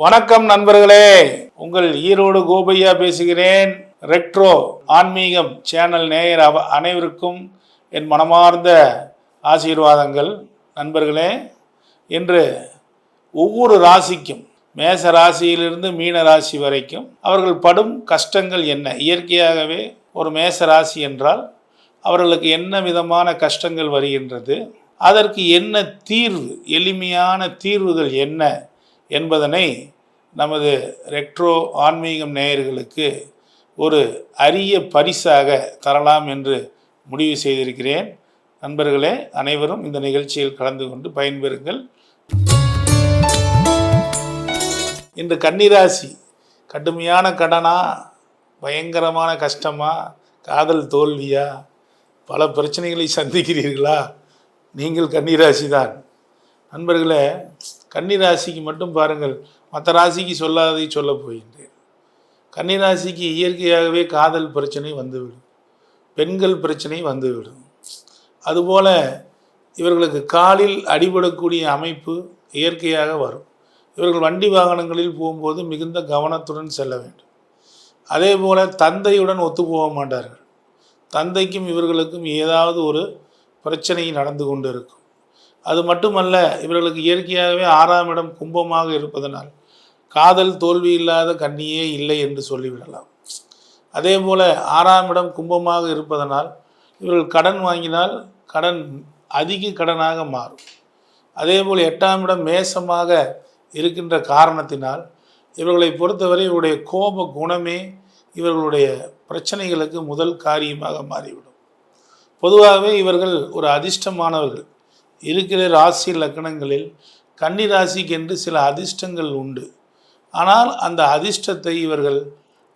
வணக்கம் நண்பர்களே. உங்கள் ஈரோடு கோபையா பேசுகிறேன். ரெட்ரோ ஆன்மீகம் சேனல் நேயர் அவ அனைவருக்கும் என் மனமார்ந்த ஆசீர்வாதங்கள். நண்பர்களே இன்று ஒவ்வொரு ராசிக்கும் மேச ராசியிலிருந்து மீன ராசி வரைக்கும் அவர்கள் படும் கஷ்டங்கள் என்ன? இயற்கையாகவே ஒரு மேச ராசி என்றால் அவர்களுக்கு என்ன விதமான கஷ்டங்கள் வருகின்றது? அதற்கு என்ன தீர்வு? எளிமையான தீர்வுகள் என்ன? என்பதனை நமது ரெட்ரோ ஆன்மீகம் நேயர்களுக்கு ஒரு அரிய பரிசாக தரலாம் என்று முடிவு செய்திருக்கிறேன். நண்பர்களே அனைவரும் இந்த நிகழ்ச்சியில் கலந்து கொண்டு பயன்பெறுங்கள். இன்று கன்னிராசி கடுமையான கடனா பயங்கரமான கஷ்டமா காதல் தோல்வியா பல பிரச்சனைகளை சந்திக்கிறீர்களா? நீங்கள் கன்னிராசி தான் நண்பர்களே கன்னிராசிக்கு மட்டும் பாருங்கள். மற்ற ராசிக்கு சொல்லாததை சொல்ல போகின்றேன். கன்னிராசிக்கு இயற்கையாகவே காதல் பிரச்சனை வந்துவிடும். பெண்கள் பிரச்சனை வந்துவிடும். அதுபோல இவர்களுக்கு காலில் அடிபடக்கூடிய அமைப்பு இயற்கையாக வரும். இவர்கள் வண்டி வாகனங்களில் போகும்போது மிகுந்த கவனத்துடன் செல்ல வேண்டும். அதே போல தந்தையுடன் ஒத்து போக மாட்டார்கள். தந்தைக்கும் இவர்களுக்கும் ஏதாவது ஒரு பிரச்சனை நடந்து கொண்டு இருக்கும் அது மட்டுமல்ல இவர்களுக்கு இயற்கையாகவே ஆறாம் இடம் கும்பமாக இருப்பதனால் காதல் தோல்வி இல்லாத கண்ணியே இல்லை என்று சொல்லிவிடலாம். அதே போல ஆறாம் இடம் கும்பமாக இருப்பதனால் இவர்கள் கடன் வாங்கினால் கடன் அதிக கடனாக மாறும். அதே போல் எட்டாம் இடம் மேசமாக இருக்கின்ற காரணத்தினால் இவர்களை பொறுத்தவரை இவருடைய கோப குணமே இவர்களுடைய பிரச்சனைகளுக்கு முதல் காரியமாக மாறிவிடும். பொதுவாகவே இவர்கள் ஒரு அதிர்ஷ்டமானவர்கள். இருக்கிற ராசி லக்கணங்களில் கன்னி என்று சில அதிர்ஷ்டங்கள் உண்டு. ஆனால் அந்த அதிர்ஷ்டத்தை இவர்கள்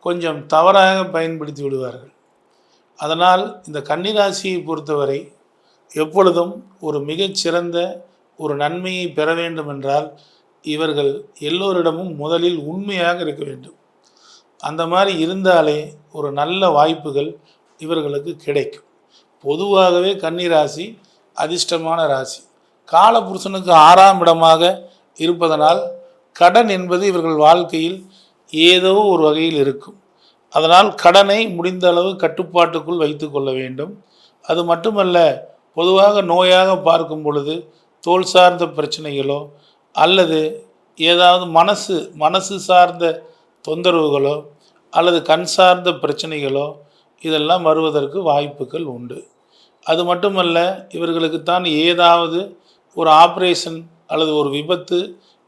கொஞ்சம் தவறாக பயன்படுத்தி விடுவார்கள். அதனால் இந்த கன்னிராசியை பொறுத்தவரை எப்பொழுதும் ஒரு மிகச்சிறந்த ஒரு நன்மையை பெற வேண்டும் என்றால் இவர்கள் எல்லோரிடமும் முதலில் உண்மையாக இருக்க வேண்டும். அந்த மாதிரி இருந்தாலே ஒரு நல்ல வாய்ப்புகள் இவர்களுக்கு கிடைக்கும். பொதுவாகவே கன்னிராசி அதிர்ஷ்டமான ராசி. காலபுருஷனுக்கு ஆறாம் இடமாக இருப்பதனால் கடன் என்பது இவர்கள் வாழ்க்கையில் ஏதோ ஒரு வகையில் இருக்கும். அதனால் கடனை முடிந்த அளவு கட்டுப்பாட்டுக்குள் வைத்து கொள்ள வேண்டும். அது மட்டுமல்ல பொதுவாக நோயாக பார்க்கும் பொழுது தோல் சார்ந்த பிரச்சனைகளோ அல்லது ஏதாவது மனசு மனசு சார்ந்த தொந்தரவுகளோ அல்லது கண் சார்ந்த பிரச்சனைகளோ இதெல்லாம் வருவதற்கு வாய்ப்புகள் உண்டு. அது மட்டுமல்ல இவர்களுக்குத்தான் ஏதாவது ஒரு ஆப்ரேஷன் அல்லது ஒரு விபத்து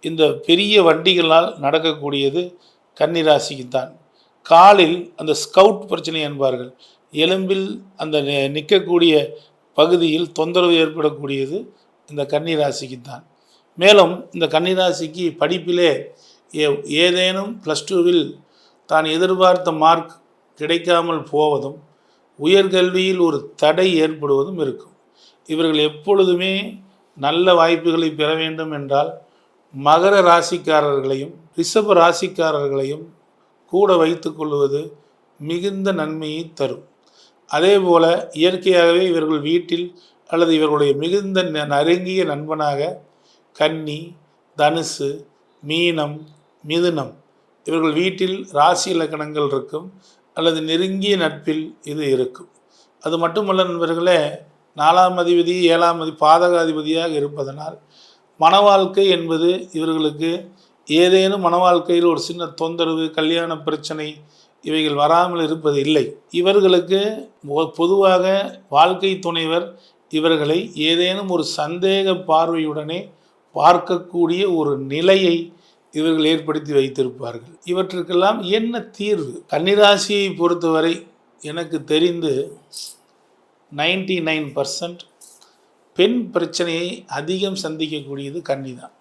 இந்த பெரிய வண்டிகளால் நடக்கக்கூடியது கன்னிராசிக்கு தான் காலில் அந்த ஸ்கவுட் பிரச்சனை என்பார்கள். எலும்பில் அந்த நிற்கக்கூடிய பகுதியில் தொந்தரவு ஏற்படக்கூடியது இந்த கன்னிராசிக்கு தான் மேலும் இந்த கன்னிராசிக்கு படிப்பிலே ஏ- ஏதேனும் ப்ளஸ் டூவில் தான் எதிர்பார்த்த மார்க் கிடைக்காமல் போவதும் உயர்கல்வியில் ஒரு தடை ஏற்படுவதும் இருக்கும். இவர்கள் எப்பொழுதுமே நல்ல வாய்ப்புகளை பெற வேண்டும் என்றால் மகர ராசிக்காரர்களையும் ரிஷப ராசிக்காரர்களையும் கூட வைத்து கொள்வது மிகுந்த நன்மையை தரும். அதே போல இயற்கையாகவே இவர்கள் வீட்டில் அல்லது இவர்களுடைய மிகுந்த ந- நெருங்கிய நண்பனாக கன்னி தனுசு மீனம் மிதுனம் இவர்கள் வீட்டில் ராசி இலக்கணங்கள் இருக்கும். அல்லது நெருங்கிய நட்பில் இது இருக்கும். அது மட்டுமல்ல நண்பர்களே நாலாம் அதிபதி ஏழாம் அதி பாதகாதிபதியாக இருப்பதனால் மன வாழ்க்கை என்பது இவர்களுக்கு ஏதேனும் மன வாழ்க்கையில் ஒரு சின்ன தொந்தரவு கல்யாண பிரச்சனை இவைகள் வராமல் இருப்பது இல்லை. இவர்களுக்கு பொதுவாக வாழ்க்கை துணைவர் இவர்களை ஏதேனும் ஒரு சந்தேக பார்வையுடனே பார்க்கக்கூடிய ஒரு நிலையை இவர்கள் ஏற்படுத்தி வைத்திருப்பார்கள். இவற்றுக்கெல்லாம் என்ன தீர்வு? கன்னிராசியை பொறுத்தவரை எனக்கு தெரிந்து நைன்டி நைன் பர்சன்ட் பெண் பிரச்சனையை அதிகம் சந்திக்கக்கூடியது கன்னி தான்.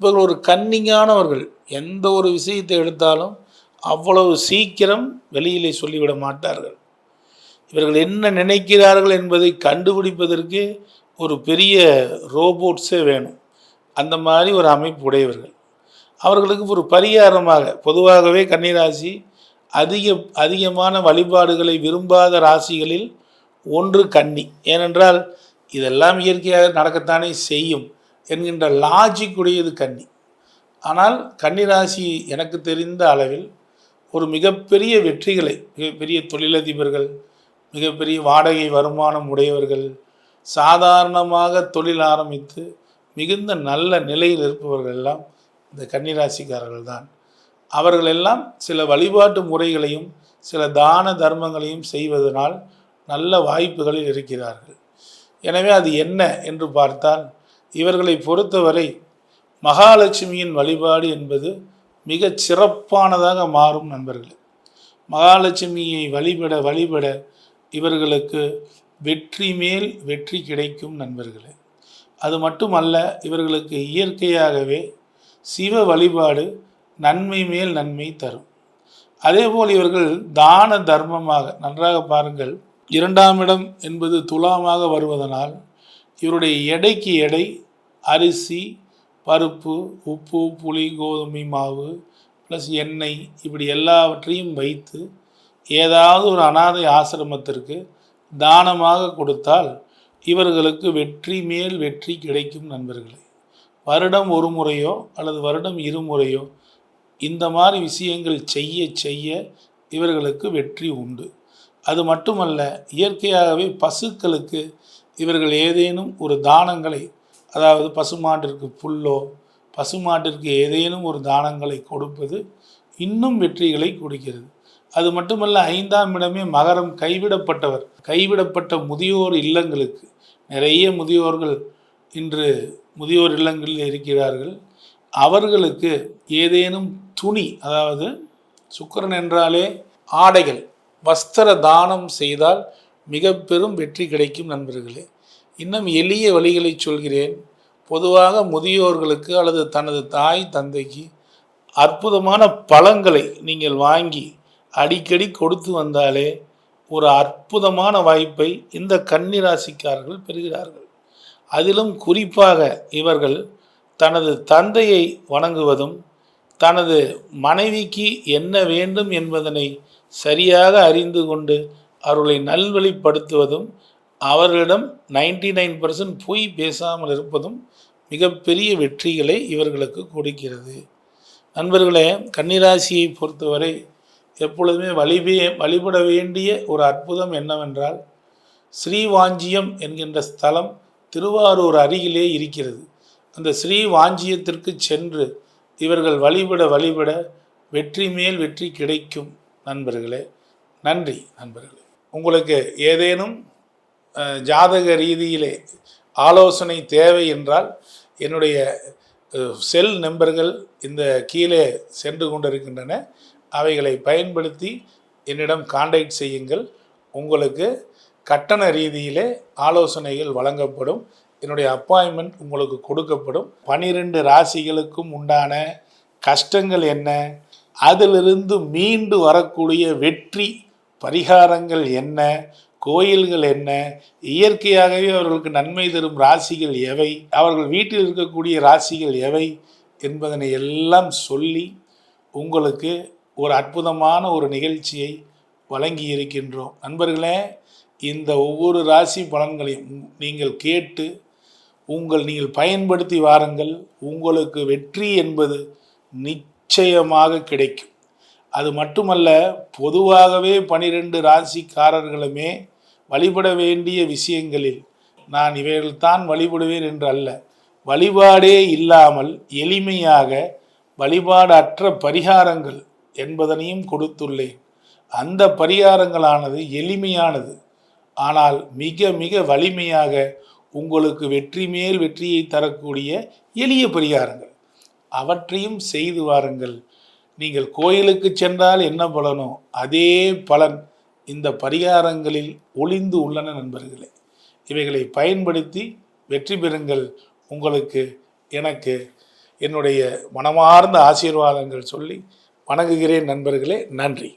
இவர்கள் ஒரு கன்னிங்கானவர்கள். எந்த ஒரு விஷயத்தை எடுத்தாலும் அவ்வளவு சீக்கிரம் வெளியிலே சொல்லிவிட மாட்டார்கள். இவர்கள் என்ன நினைக்கிறார்கள் என்பதை கண்டுபிடிப்பதற்கு ஒரு பெரிய ரோபோட்ஸே வேணும். அந்த மாதிரி ஒரு அமைப்பு உடையவர்கள். அவர்களுக்கு ஒரு பரிகாரமாக பொதுவாகவே கன்னிராசி அதிக அதிகமான வழிபாடுகளை விரும்பாத ராசிகளில் ஒன்று கன்னி. ஏனென்றால் இதெல்லாம் இயற்கையாக நடக்கத்தானே செய்யும் என்கின்ற லாஜிக்குடையது கன்னி. ஆனால் கன்னிராசி எனக்கு தெரிந்த அளவில் ஒரு மிகப்பெரிய வெற்றிகளை மிகப்பெரிய தொழிலதிபர்கள் மிகப்பெரிய வாடகை வருமானம் உடையவர்கள் சாதாரணமாக தொழில் ஆரம்பித்து மிகுந்த நல்ல நிலையில் இருப்பவர்கள் எல்லாம் இந்த கன்னிராசிக்காரர்கள் தான். அவர்களெல்லாம் சில வழிபாட்டு முறைகளையும் சில தான தர்மங்களையும் செய்வதனால் நல்ல வாய்ப்புகளில் இருக்கிறார்கள். எனவே அது என்ன என்று பார்த்தால் இவர்களை பொறுத்தவரை மகாலட்சுமியின் வழிபாடு என்பது மிகச் சிறப்பானதாக மாறும் நண்பர்களே. மகாலட்சுமியை வழிபட வழிபட இவர்களுக்கு வெற்றி மேல் வெற்றி கிடைக்கும் நண்பர்களே. அது மட்டுமல்ல இவர்களுக்கு இயற்கையாகவே சிவ வழிபாடு நன்மை மேல் நன்மை தரும். அதேபோல் இவர்கள் தான தர்மமாக நன்றாக பாருங்கள் இரண்டாம் இடம் என்பது துலாமாக வருவதனால் இவருடைய எடைக்கு எடை அரிசி பருப்பு உப்பு புளி கோதுமை மாவு ப்ளஸ் எண்ணெய் இப்படி எல்லாவற்றையும் வைத்து ஏதாவது ஒரு அனாதை ஆசிரமத்திற்கு தானமாக கொடுத்தால் இவர்களுக்கு வெற்றி மேல் வெற்றி கிடைக்கும் நண்பர்களே. வருடம் ஒரு முறையோ அல்லது வருடம் இருமுறையோ இந்த மாதிரி விஷயங்கள் செய்ய செய்ய இவர்களுக்கு வெற்றி உண்டு. அது மட்டுமல்ல இயற்கையாகவே பசுக்களுக்கு இவர்கள் ஏதேனும் ஒரு தானங்களை அதாவது பசுமாட்டிற்கு புல்லோ பசுமாட்டிற்கு ஏதேனும் ஒரு தானங்களை கொடுப்பது இன்னும் வெற்றிகளை கொடுக்கிறது. அது மட்டுமல்ல ஐந்தாம் இடமே மகரம் கைவிடப்பட்டவர். கைவிடப்பட்ட முதியோர் இல்லங்களுக்கு நிறைய முதியோர்கள் இன்று முதியோர் இல்லங்களில் இருக்கிறார்கள். அவர்களுக்கு ஏதேனும் துணி அதாவது சுக்கரன் என்றாலே ஆடைகள் வஸ்திர தானம் செய்தால் மிக பெரும் வெற்றி கிடைக்கும் நண்பர்களே. இன்னும் எளிய வழிகளை சொல்கிறேன். பொதுவாக முதியோர்களுக்கு அல்லது தனது தாய் தந்தைக்கு அற்புதமான பழங்களை நீங்கள் வாங்கி அடிக்கடி கொடுத்து வந்தாலே ஒரு அற்புதமான வாய்ப்பை இந்த கன்னிராசிக்காரர்கள் பெறுகிறார்கள். அதிலும் குறிப்பாக இவர்கள் தனது தந்தையை வணங்குவதும் தனது மனைவிக்கு என்ன வேண்டும் என்பதனை சரியாக அறிந்து கொண்டு அவர்களை நல்வழிப்படுத்துவதும் அவர்களிடம் நைன்டி நைன் பர்சன்ட் பொய் பேசாமல் இருப்பதும் மிகப்பெரிய வெற்றிகளை இவர்களுக்கு கொடுக்கிறது. நண்பர்களே கன்னிராசியை பொறுத்தவரை எப்பொழுதுமே வழிபே வழிபட வேண்டிய ஒரு அற்புதம் என்னவென்றால் ஸ்ரீவாஞ்சியம் என்கின்ற ஸ்தலம் திருவாரூர் அருகிலே இருக்கிறது. அந்த ஸ்ரீ வாஞ்சியத்திற்கு சென்று இவர்கள் வழிபட வழிபட வெற்றி மேல் வெற்றி கிடைக்கும் நண்பர்களே. நன்றி நண்பர்களே. உங்களுக்கு ஏதேனும் ஜாதக ரீதியிலே ஆலோசனை தேவை என்றால் என்னுடைய செல் நம்பர்கள் இந்த கீழே சென்று கொண்டிருக்கின்றன. அவைகளை பயன்படுத்தி என்னிடம் காண்டாக்ட் செய்யுங்கள். உங்களுக்கு கட்டண ரீதியிலே ஆலோசனைகள் வழங்கப்படும். என்னுடைய அப்பாயின்மெண்ட் உங்களுக்கு கொடுக்கப்படும். பனிரெண்டு ராசிகளுக்கும் உண்டான கஷ்டங்கள் என்ன? அதிலிருந்து மீண்டு வரக்கூடிய வெற்றி பரிகாரங்கள் என்ன? கோயில்கள் என்ன? இயற்கையாகவே அவர்களுக்கு நன்மை தரும் ராசிகள் எவை? அவர்கள் வீட்டில் இருக்கக்கூடிய ராசிகள் எவை? என்பதனை எல்லாம் சொல்லி உங்களுக்கு ஒரு அற்புதமான ஒரு நிகழ்ச்சியை வழங்கி இருக்கின்றோம் நண்பர்களே இந்த ஒவ்வொரு ராசி பலன்களையும் நீங்கள் கேட்டு உங்கள் நீங்கள் பயன்படுத்தி வாருங்கள். உங்களுக்கு வெற்றி என்பது நிச்சயமாக கிடைக்கும். அது மட்டுமல்ல பொதுவாகவே பனிரெண்டு ராசிக்காரர்களுமே வழிபட வேண்டிய விஷயங்களில் நான் இவைகள்தான் வழிபடுவேன் என்று அல்ல. வழிபாடே இல்லாமல் எளிமையாக வழிபாடற்ற பரிகாரங்கள் என்பதனையும் கொடுத்துள்ளேன். அந்த பரிகாரங்களானது எளிமையானது. ஆனால் மிக மிக வலிமையாக உங்களுக்கு வெற்றி மேல் வெற்றியை தரக்கூடிய எளிய பரிகாரங்கள். அவற்றையும் செய்து வாருங்கள். நீங்கள் கோயிலுக்கு சென்றால் என்ன பலனோ அதே பலன் இந்த பரிகாரங்களில் ஒளிந்து உள்ளன நண்பர்களே. இவைகளை பயன்படுத்தி வெற்றி பெறுங்கள். உங்களுக்கு எனக்கு என்னுடைய மனமார்ந்த ஆசீர்வாதங்கள் சொல்லி வணங்குகிறேன் நண்பர்களே. நன்றி.